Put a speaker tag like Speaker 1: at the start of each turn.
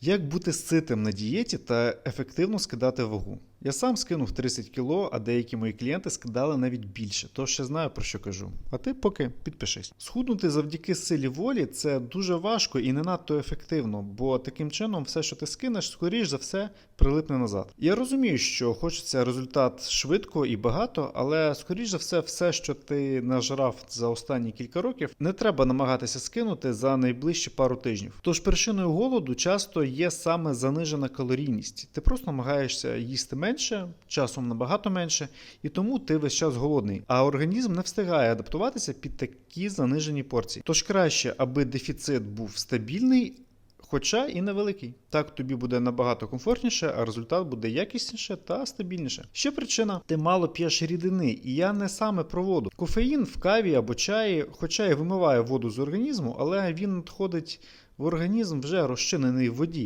Speaker 1: Як бути ситим на дієті та ефективно скидати вагу? Я сам скинув 30 кг, а деякі мої клієнти скидали навіть більше, тож ще знаю про що кажу. А ти поки підпишись. Схуднути завдяки силі волі це дуже важко і не надто ефективно, бо таким чином все, що ти скинеш, скоріш за все прилипне назад. Я розумію, що хочеться результат швидко і багато, але скоріш за все, все, що ти нажрав за останні кілька років, не треба намагатися скинути за найближчі пару тижнів. Тож причиною голоду часто є саме занижена калорійність. Ти просто намагаєшся їсти менше, часом набагато менше, і тому ти весь час голодний. А організм не встигає адаптуватися під такі занижені порції. Тож краще, аби дефіцит був стабільний. Хоча і невеликий. Так тобі буде набагато комфортніше, а результат буде якісніше та стабільніше. Ще причина: ти мало п'єш рідини, і я не саме про воду. Кофеїн в каві або чаї, хоча і вимиває воду з організму, але він надходить в організм вже розчинений в воді.